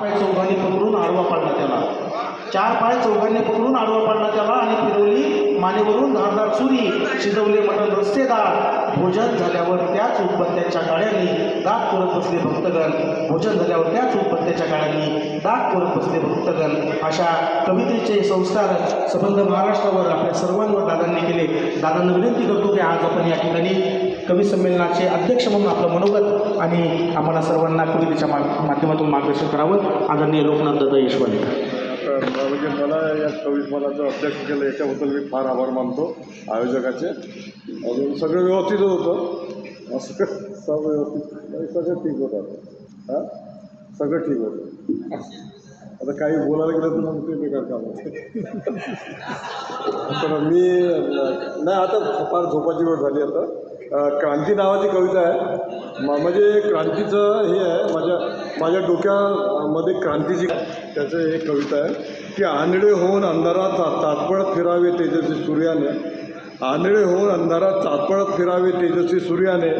पाय चौघांनी पकडून आडवा पाडला त्याला. चार पाय चौघांनी पकडून आडवा करून धारदार सुरी शिजवले मटण रस्तेदार भोजन झाल्यावर त्याच उत्पत्त्याच्या गाड्यांनी दात करत बसले भक्तगण. भोजन झाल्यावर त्याच उत्पत्त्याच्या गाड्यांनी दात करत बसले भक्तगण. अशा कवितेचे संस्कार संबंध महाराष्ट्रावर आपल्या सर्वांवर दादांनी केले. दादांना विनंती करतो की आज आपण या ठिकाणी कवी संमेलनाचे अध्यक्ष म्हणून आपलं मनोगत आणि आम्हाला सर्वांना कवितेच्या मा- माध्यमातून मार्गदर्शन करावं. आदरणीय लोकनाथ दादा यशवंत म्हणजे मला या कविस्मरणाचं अध्यक्ष केलं याच्याबद्दल मी फार आभार मानतो आयोजकाचे. अजून सगळं व्यवस्थित होतं. असं सगळं व्यवस्थित. सगळं ठीक होतं हां? सगळं ठीक होतं. आता काही बोलायला गेलं तर मग ते बेकार काम होतं तर मी नाही आता फार झोपाची वेळ झाली आता. क्रांती नावाची कविता आहे. म- म्हणजे क्रांतीचं हे आहे माझ्या माझ्या डोक्यामध्ये क्रांतीची त्याचं हे कविता आहे की आंधळे होऊन अंधारात ता- तात्पळत फिरावे तेजस्वी सूर्याने. आंधळे होऊन अंधारात तात्पळत फिरावे तेजस्वी सूर्याने.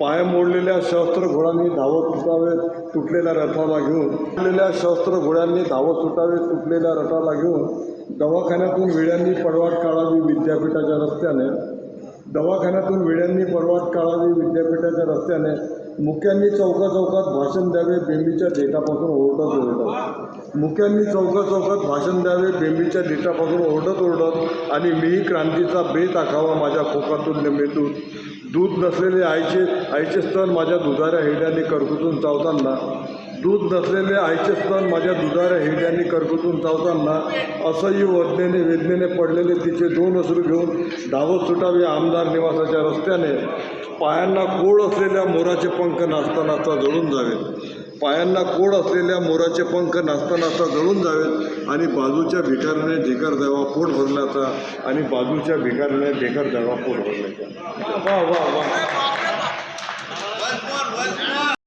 पाय मोडलेल्या शस्त्र घोड्यांनी धावत सुटावे तुटलेल्या रथाला घेऊन. मोडलेल्या शस्त्र घोड्यांनी धावत सुटावे तुटलेल्या रथाला घेऊन. दवाखान्यातून विड्यांनी पडवाट काढावी विद्यापीठाच्या रस्त्याने. दवाखान्यातून विड्यांनी पडवाट काढावी विद्यापीठाच्या रस्त्याने. मुख्यांनी चौका चौकात भाषण द्यावे बेंबीच्या देठापासून ओरडत ओरडत. मुख्यांनी चौका चौकात भाषण द्यावे बेंबीच्या देठापासून ओरडत ओरडत आणि मीही क्रांतीचा बेत आखावा माझ्या खोकातून निमेतून दूध नसलेले आईचे आईचे स्तन माझ्या दुधाऱ्या हिड्याने करकुतून चावताना. दूध नसलेले आईचे स्तन माझ्या दुधाऱ्या हिड्याने करकुतून चावताना. असह्य वदनेने वेदनेने पडलेले तिचे दोन असू घेऊन धावत सुटावे आमदार निवासाच्या रस्त्याने. पायांना कोड असलेल्या मोराचे पंख नाचता नाचता जळून जावेत. पायांना कोड असलेल्या मोराचे पंख नाचता नाचता जळून जावेत. आणि बाजूच्या भिकाऱ्याने ढेकर द्यावा पोट भरण्याचा आणि बाजूच्या भिकाऱ्याने ढेकर द्यावा पोट भरण्याचा. वा वा वा.